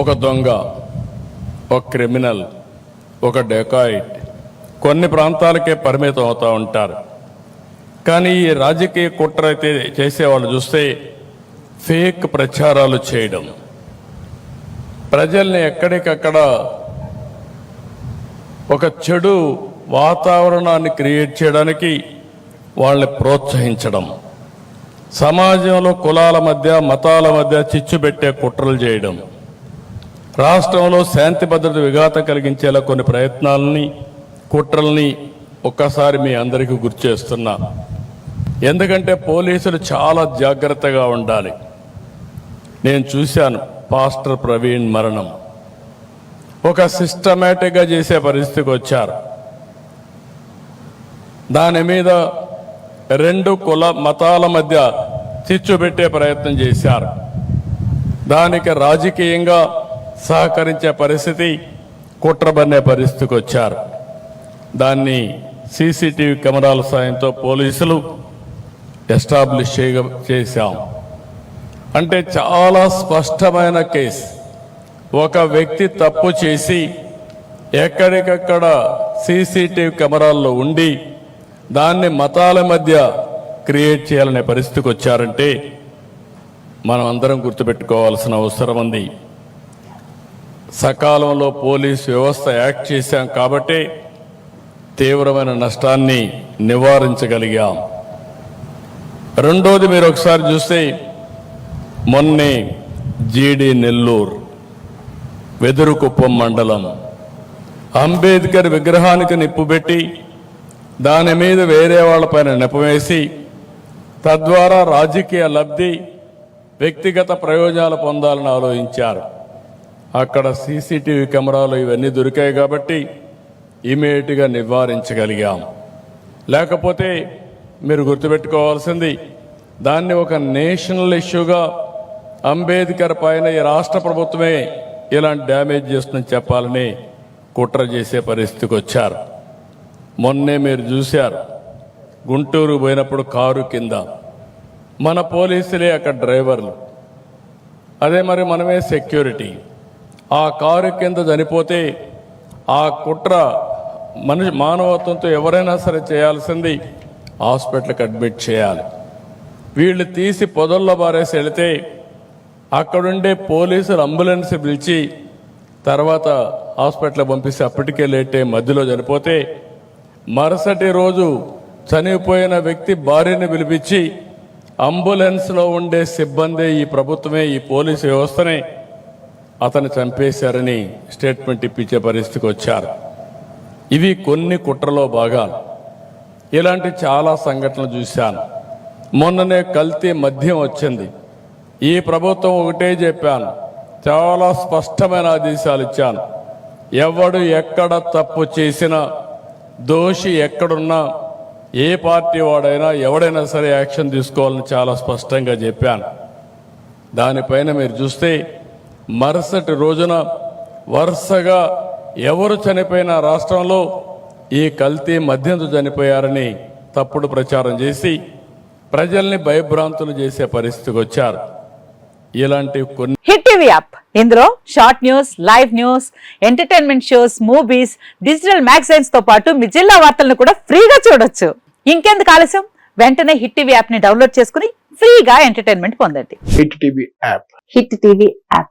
ఒక దొంగ ఒక క్రిమినల్ ఒక డెకాయిట్ కొన్ని ప్రాంతాలకే పరిమితం అవుతూ ఉంటారు. కానీ ఈ రాజకీయ కుట్ర అయితే చేసేవాళ్ళు చూస్తే ఫేక్ ప్రచారాలు చేయడం. ప్రజల్ని ఎక్కడికక్కడ ఒక చెడు వాతావరణాన్ని క్రియేట్ చేయడానికి వాళ్ళని ప్రోత్సహించడం. సమాజంలో కులాల మధ్య మతాల మధ్య చిచ్చు పెట్టే కుట్రలు చేయడం. రాష్ట్రంలో శాంతి భద్రత విఘాతం కలిగించేలా కొన్ని ప్రయత్నాలని కుట్రల్ని ఒక్కసారి మీ అందరికీ గుర్తు చేస్తున్నా. ఎందుకంటే పోలీసులు చాలా జాగ్రత్తగా ఉండాలి. నేను చూశాను పాస్టర్ ప్రవీణ్ మరణం. ఒక సిస్టమేటిక్గా చేసే పరిస్థితికి వచ్చారు. దాని మీద రెండు కుల మతాల మధ్య చిచ్చు పెట్టే ప్రయత్నం చేశారు. దానికి రాజకీయంగా సహకరించే పరిస్థితి కుట్రబన్నే పరిస్థితికి వచ్చారు. దాన్ని సీసీటీవీ కెమెరాల సాయంతో పోలీసులు ఎస్టాబ్లిష్ చేయ చేశాం. అంటే చాలా స్పష్టమైన కేసు. ఒక వ్యక్తి తప్పు చేసి ఎక్కడికక్కడ సీసీటీవీ కెమెరాల్లో ఉండి దాన్ని మతాల మధ్య క్రియేట్ చేయాలనే పరిస్థితికి వచ్చారంటే మనం అందరం గుర్తుపెట్టుకోవాల్సిన అవసరం ఉంది. సకాలంలో పోలీస్ వ్యవస్థ యాక్ట్ చేశాం కాబట్టి తీవ్రమైన నష్టాన్ని నివారించగలిగాం. రెండోది మీరు ఒకసారి చూస్తే మొన్నే జీడి నెల్లూరు వెదురుకుప్పం మండలం అంబేద్కర్ విగ్రహానికి నిప్పు పెట్టి దాని మీద వేరే వాళ్ళపైన నిపవేసి తద్వారా రాజకీయ లబ్ధి వ్యక్తిగత ప్రయోజనాలు పొందాలని ఆలోచించారు. అక్కడ సీసీటీవీ కెమెరాలు ఇవన్నీ దొరికాయి కాబట్టి ఇమీడియట్గా నివారించగలిగాం. లేకపోతే మీరు గుర్తుపెట్టుకోవాల్సింది దాన్ని ఒక నేషనల్ ఇష్యూగా అంబేద్కర్ పైన ఈ రాష్ట్ర ప్రభుత్వమే ఇలాంటి డ్యామేజ్ చేస్తుందని చెప్పాలని కుట్ర చేసే పరిస్థితికి వచ్చారు. మొన్నే మీరు చూశారు గుంటూరు పోయినప్పుడు కారు కింద. మన పోలీసులే అక్కడ డ్రైవర్లు. అదే మరి మనమే సెక్యూరిటీ. ఆ కారు కింద చనిపోతే ఆ కుట్ర మనిషి మానవత్వంతో ఎవరైనా సరే చేయాల్సింది హాస్పిటల్కి అడ్మిట్ చేయాలి. వీళ్ళు తీసి పొదల్లో బారేసి వెళితే అక్కడుండే పోలీసులు అంబులెన్స్ పిలిచి తర్వాత హాస్పిటల్ పంపిస్తే అప్పటికే లేటే మధ్యలో చనిపోతే మరుసటి రోజు చనిపోయిన వ్యక్తి భార్యని పిలిపించి అంబులెన్స్లో ఉండే సిబ్బంది ఈ ప్రభుత్వమే ఈ పోలీసు వ్యవస్థనే అతను చంపేశారని స్టేట్మెంట్ ఇప్పించే పరిస్థితికి వచ్చారు. ఇవి కొన్ని కుట్రలో భాగాలు. ఇలాంటి చాలా సంఘటనలు చూశాను. మొన్ననే కల్తీ మద్యం వచ్చింది. ఈ ప్రభుత్వం ఒకటే చెప్పాను. చాలా స్పష్టమైన ఆదేశాలు ఇచ్చాను. ఎవడు ఎక్కడ తప్పు చేసినా దోషి ఎక్కడున్నా ఏ పార్టీ వాడైనా ఎవడైనా సరే యాక్షన్ తీసుకోవాలని చాలా స్పష్టంగా చెప్పాను. దానిపైన మీరు చూస్తే మరుసటి రోజున వరుసగా ఎవరు చనిపోయిన రాష్ట్రంలో ఈ కల్తీ మద్యంతో చనిపోయారని తప్పుడు ప్రచారం చేసి ప్రజల్ని భయభ్రాంతులు చేసే పరిస్థితికి వచ్చారు. ఇలాంటి కొన్ని హిట్ టీవీ యాప్. ఇందులో short news live news entertainment shows movies digital మ్యాగజైన్స్తో పాటు మీ జిల్లా వార్తలను కూడా ఫ్రీగా చూడొచ్చు. ఇంకెందుకు ఆలస్యం? వెంటనే హిట్ టీవీ యాప్ని డౌన్లోడ్ చేసుకుని ఫ్రీగా ఎంటర్టైన్మెంట్ పొందండి. Hit TV app. Hit TV app.